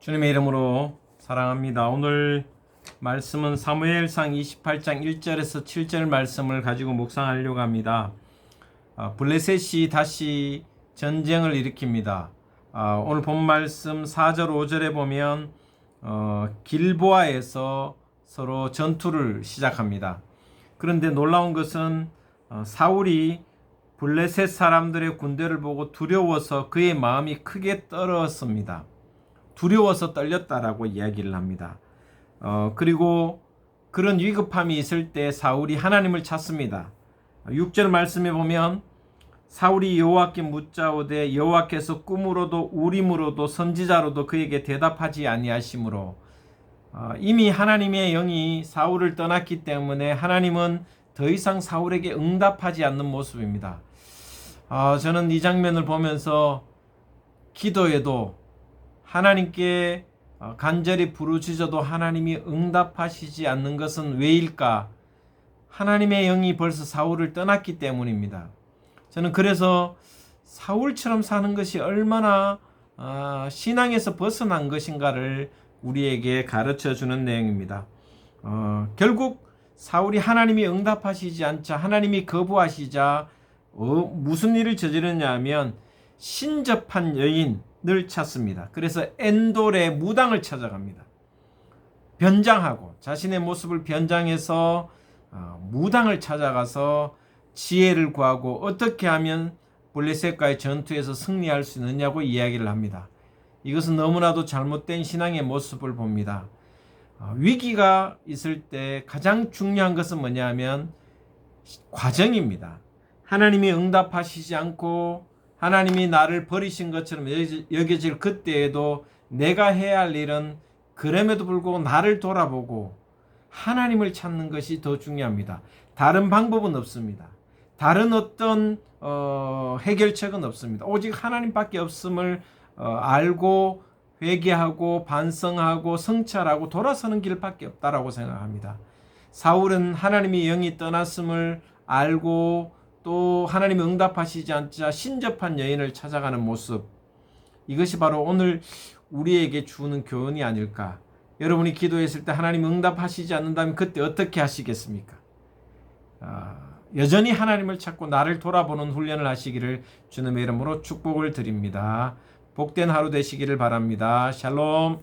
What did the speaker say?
주님의 이름으로 사랑합니다. 오늘 말씀은 사무엘상 28장 1절에서 7절 말씀을 가지고 묵상하려고 합니다. 아, 블레셋이 다시 전쟁을 일으킵니다. 아, 오늘 본 말씀 4절 5절에 보면 어, 길보아에서 서로 전투를 시작합니다. 그런데 놀라운 것은 어, 사울이 블레셋 사람들의 군대를 보고 두려워서 그의 마음이 크게 떨었습니다. 두려워서 떨렸다라고 이야기를 합니다. 어, 그리고 그런 위급함이 있을 때 사울이 하나님을 찾습니다. 6절 말씀에 보면 사울이 여호와께 묻자오되 여호와께서 꿈으로도 우림으로도 선지자로도 그에게 대답하지 아니하시므로 어, 이미 하나님의 영이 사울을 떠났기 때문에 하나님은 더 이상 사울에게 응답하지 않는 모습입니다. 어, 저는 이 장면을 보면서 기도에도 하나님께 어, 간절히 부르짖어도 하나님이 응답하시지 않는 것은 왜일까? 하나님의 영이 벌써 사울을 떠났기 때문입니다. 저는 그래서 사울처럼 사는 것이 얼마나 어, 신앙에서 벗어난 것인가를 우리에게 가르쳐 주는 내용입니다. 어, 결국 사울이 하나님이 응답하시지 않자 하나님이 거부하시자 어, 무슨 일을 저지르냐 하면 신접한 여인 을 찾습니다. 그래서 엔돌의 무당을 찾아갑니다. 변장하고 자신의 모습을 변장해서 어, 무당을 찾아가서 지혜를 구하고 어떻게 하면 블레셋과의 전투에서 승리할 수 있느냐고 이야기를 합니다. 이것은 너무나도 잘못된 신앙의 모습을 봅니다. 어, 위기가 있을 때 가장 중요한 것은 뭐냐 하면 과정입니다. 하나님이 응답하시지 않고 하나님이 나를 버리신 것처럼 여겨질 그때에도 내가 해야 할 일은 그럼에도 불구하고 나를 돌아보고 하나님을 찾는 것이 더 중요합니다. 다른 방법은 없습니다. 다른 어떤 어, 해결책은 없습니다. 오직 하나님밖에 없음을 어, 알고 회개하고 반성하고 성찰하고 돌아서는 길밖에 없다라고 생각합니다. 사울은 하나님의 영이 떠났음을 알고 또 하나님이 응답하시지 않자 신접한 여인을 찾아가는 모습 이것이 바로 오늘 우리에게 주는 교훈이 아닐까. 여러분이 기도했을 때 하나님 응답하시지 않는다면 그때 어떻게 하시겠습니까? 아, 여전히 하나님을 찾고 나를 돌아보는 훈련을 하시기를 주님의 이름으로 축복을 드립니다. 복된 하루 되시기를 바랍니다. 샬롬.